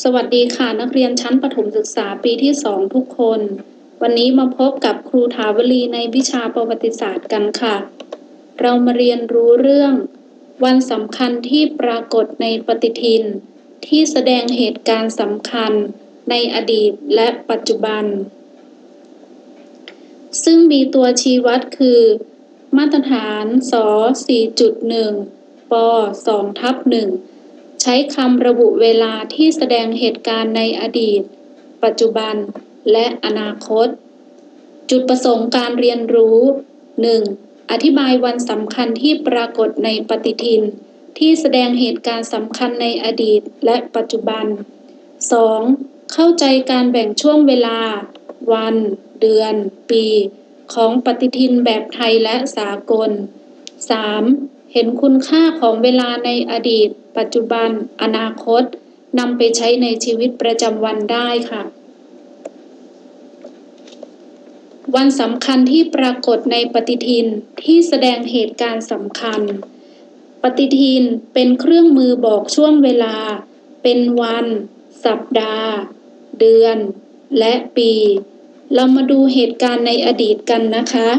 สวัสดีค่ะนักเรียนชั้นประถมศึกษาปีที่ 2 ทุกคน วันนี้มาพบกับครูถาวลีในวิชาประวัติศาสตร์กันค่ะ เรามาเรียนรู้เรื่อง วันสำคัญที่ปรากฏในปฏิทิน ที่แสดงเหตุการณ์สำคัญในอดีตและปัจจุบัน ซึ่งมีตัวชี้วัดคือ มาตรฐานส 4.1 ป 2 ทับ 1 ใช้คำระบุเวลาที่แสดงเหตุการณ์ในอดีต ปัจจุบัน และอนาคต จุดประสงค์การเรียนรู้ 1. อธิบายวันสำคัญที่ปรากฏในปฏิทิน ที่แสดงเหตุการณ์สำคัญในอดีตและปัจจุบัน 2. เข้าใจการแบ่งช่วงเวลา วัน เดือน ปี ของปฏิทินแบบไทยและสากล 3. เห็นคุณค่าของเวลาในอดีต ปัจจุบัน อนาคตนำไปใช้ในชีวิตประจำวันได้ค่ะ วันสำคัญที่ปรากฏในปฏิทินที่แสดงเหตุการณ์สำคัญ ปฏิทินเป็นเครื่องมือบอกช่วงเวลา เป็นวัน สัปดาห์ เดือน และปี เรามาดูเหตุการณ์ในอดีตกันนะคะ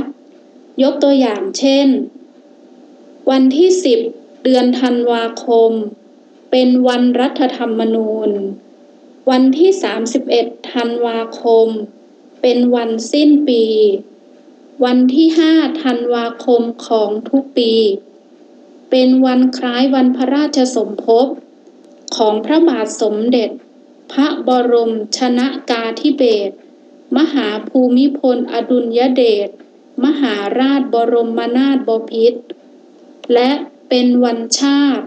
ยกตัวอย่างเช่น วันที่ 10 เดือนธันวาคม เป็นวันรัฐธรรมนูญ วันที่ 31 ธันวาคม เป็นวันสิ้นปี วันที่ 5 ธันวาคมของทุกปี เป็นวันคล้ายวันพระราชสมภพของพระบาทสมเด็จ พระบรมชนะกาธิเบศรมหาภูมิพลอดุลยเดช มหาราชบรมนาถบพิตร และเป็นวันชาติ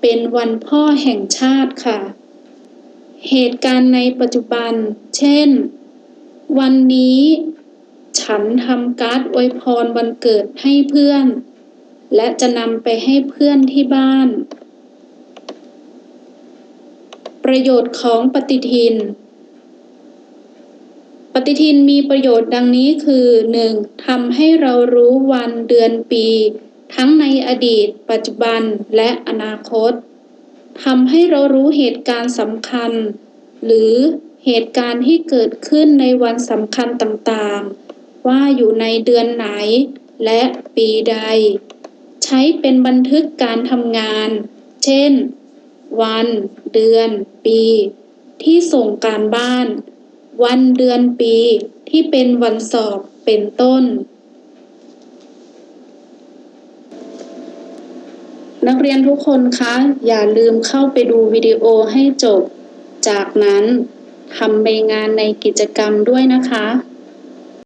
เป็นวันพ่อแห่งชาติค่ะ เหตุการณ์ในปัจจุบัน เช่น วันนี้ ฉันทำการ์ดอวยพรวันเกิดให้เพื่อน และจะนำไปให้เพื่อนที่บ้าน ประโยชน์ของปฏิทินปฏิทินมีประโยชน์ดังนี้คือ 1. ทำให้เรารู้วันเดือนปี ทั้งในอดีต ปัจจุบันและอนาคตทำให้เรารู้เหตุการณ์สำคัญ หรือเหตุการณ์ที่เกิดขึ้นในวันสำคัญต่างๆ ว่าอยู่ในเดือนไหน และปีใด ใช้เป็นบันทึกการทำงาน เช่น วัน เดือน ปี ที่ส่งการบ้าน วันเดือนปีที่เป็นวันสอบเป็นต้น นักเรียนทุกคนคะ อย่าลืมเข้าไปดูวิดีโอให้จบ จากนั้นทำใบงานในกิจกรรมด้วยนะคะ